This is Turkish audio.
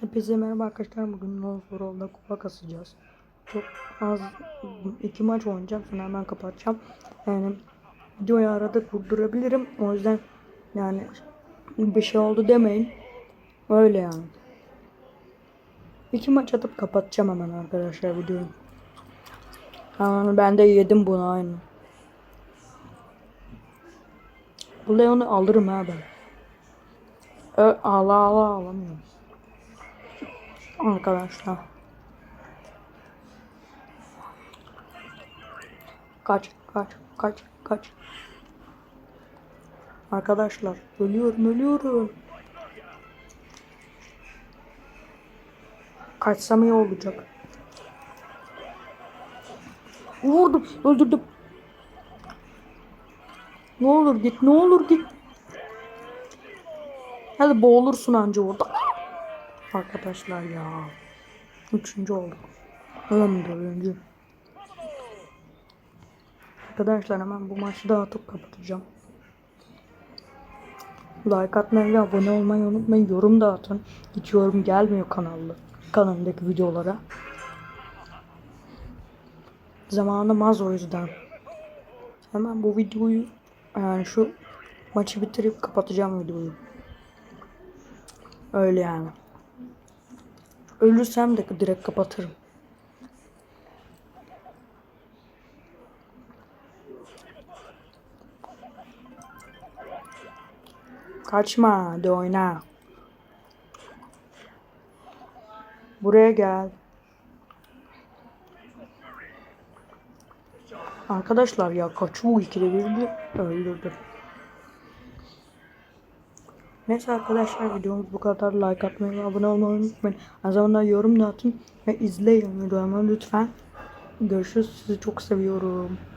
Hepinize merhaba arkadaşlar. Bugün No World'da kupa kasacağız. Çok az iki maç oynayacağım. Sonra hemen kapatacağım. Yani videoyu arada durdurabilirim. O yüzden yani bir şey oldu demeyin. Öyle yani. İki maç atıp kapatacağım hemen arkadaşlar videoyu. Yani ben de yedim bunu aynı. Bu Leon'u alırım ha ben. Ö, ala ala alamıyorum. Arkadaşlar. Kaç, kaç, kaç, kaç. Arkadaşlar, ölüyorum, ölüyorum. Kaçsam iyi olacak. Vurdum, öldürdüm. Ne olur git, ne olur git. Hadi boğulursun anca orada. Arkadaşlar ya. Üçüncü olduk. Hem de oyuncu. Arkadaşlar hemen bu maçı dağıtıp kapatacağım. Like atmayı ve abone olmayı unutmayın. Yorum da atın. Hiç yorum gelmiyor kanalda. Kanalımdaki videolara. Zamanım az o yüzden. Hemen bu videoyu yani şu maçı bitirip kapatacağım videoyu. Öyle yani. Ölürsem de direkt kapatırım. Kaçma, hadi oyna. Buraya gel. Arkadaşlar ya kaçıyor ikide bir de öldürdüm. Neyse arkadaşlar videomuz bu kadar. Like atmayı ve abone olmayı unutmayın. Aynı zamanda yorum da atın ve izleyin videomu lütfen. Görüşürüz. Sizi çok seviyorum.